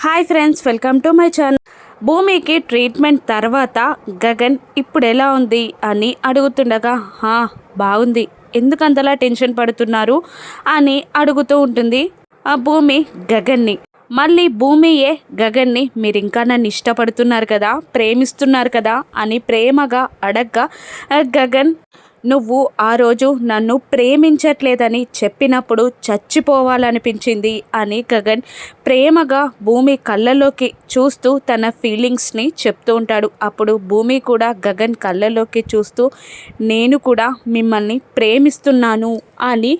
Hi friends welcome to my channel. భూమికి treatment తర్వాత గగన్ ఇప్పుడు ఎలా ఉంది అని అడుగుతుండగా "హా, బాగుంది. ఎందుకు అంతలా టెన్షన్ పడుతున్నారు? అని అడుగుతూ ఉంటుంది ఆ భూమి గగన్ని. మళ్ళీ భూమియే గగన్ని మీరు ఇంకా నన్ను ఇష్టపడుతున్నారు కదా ప్రేమిస్తున్నారు కదా అని ప్రేమగా అడగ్గా గగన్ నువ్వు ఆ రోజు నన్ను ప్రేమించట్లేదని చెప్పినప్పుడు చచ్చిపోవాలనిపించింది అని గగన్ ప్రేమగా భూమి కళ్ళలోకి చూస్తూ తన ఫీలింగ్స్ని చెప్తూ ఉంటాడు. అప్పుడు భూమి కూడా గగన్ కళ్ళలోకి చూస్తూ నేను కూడా మిమ్మల్ని ప్రేమిస్తున్నాను అని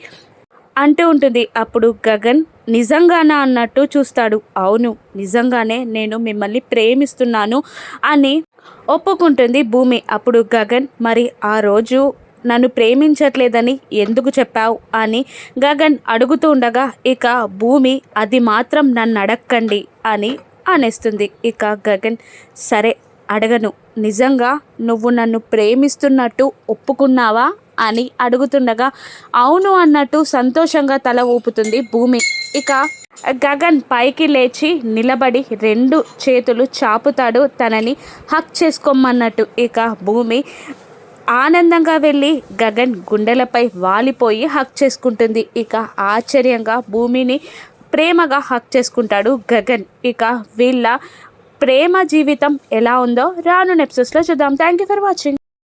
అంటూ ఉంటుంది. అప్పుడు గగన్ నిజంగానా అన్నట్టు చూస్తాడు. అవును నిజంగానే నేను మిమ్మల్ని ప్రేమిస్తున్నాను అని ఒప్పుకుంటుంది భూమి. అప్పుడు గగన్ మరి ఆ రోజు నన్ను ప్రేమించట్లేదని ఎందుకు చెప్పావు అని గగన్ అడుగుతూ ఉండగా ఇక భూమి అది మాత్రం నన్ను అడక్కండి అని అనేస్తుంది. ఇక గగన్ సరే అడగను. నిజంగా నువ్వు నన్ను ప్రేమిస్తున్నట్టు ఒప్పుకున్నావా అని అడుగుతుండగా అవును అన్నట్టు సంతోషంగా తల ఊపుతుంది భూమి. ఇక గగన్ పైకి లేచి నిలబడి రెండు చేతులు చాపుతాడు తనని హక్ చేసుకోమన్నట్టు. ఇక భూమి ఆనందంగా వెళ్ళి గగన్ గుండెలపై వాలిపోయి హక్ చేసుకుంటుంది. ఇక ఆశ్చర్యంగా భూమిని ప్రేమగా హక్ చేసుకుంటాడు గగన్. ఇక వీళ్ళ ప్రేమ జీవితం ఎలా ఉందో రాను నెప్సెస్లో చూద్దాం. Thank you for watching